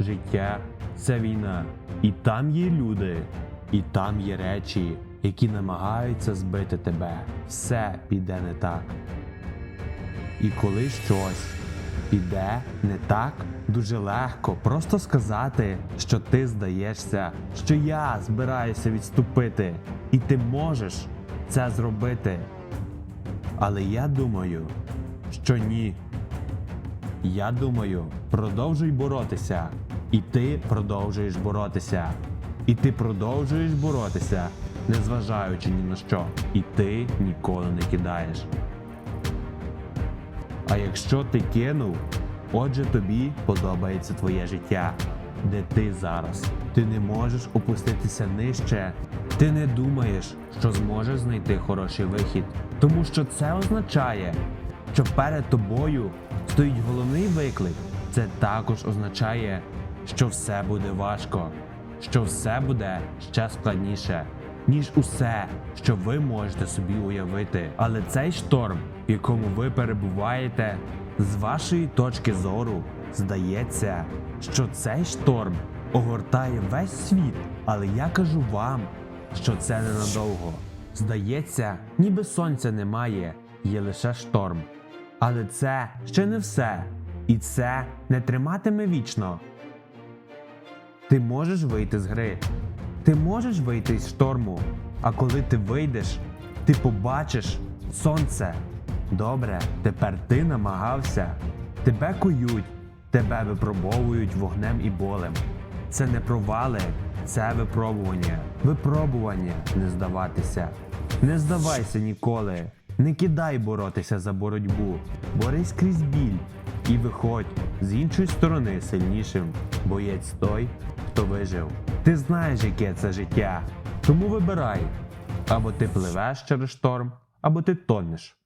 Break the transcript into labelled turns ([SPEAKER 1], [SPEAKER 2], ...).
[SPEAKER 1] життя це війна. І там є люди, і там є речі, які намагаються збити тебе. Все піде не так. І коли щось піде не так, дуже легко просто сказати, що ти здаєшся, що я збираюся відступити, і ти можеш це зробити. Але я думаю, що ні. Я думаю, продовжуй боротися. І ти продовжуєш боротися. І ти продовжуєш боротися, незважаючи ні на що. І ти ніколи не кидаєш. А якщо ти кинув, отже тобі подобається твоє життя, де ти зараз. Ти не можеш опуститися нижче. Ти не думаєш, що зможеш знайти хороший вихід, тому що це означає, що перед тобою стоїть головний виклик. Це також означає, що все буде важко, що все буде ще складніше, ніж усе, що ви можете собі уявити. Але цей шторм, в якому ви перебуваєте, з вашої точки зору, здається, що цей шторм огортає весь світ. Але я кажу вам, що це ненадовго. Здається, ніби сонця немає, є лише шторм. Але це ще не все. І це не триматиме вічно. Ти можеш вийти з гри. Ти можеш вийти з шторму. А коли ти вийдеш, ти побачиш сонце. Добре, тепер ти намагався. Тебе кують, тебе випробовують вогнем і болем. Це не провали, це випробування. Випробування не здаватися. Не здавайся ніколи. Не кидай боротися за боротьбу. Борись крізь біль і виходь з іншої сторони сильнішим. Боєць той, хто вижив. Ти знаєш, яке це життя. Тому вибирай. Або ти пливеш через шторм, або ти тонеш.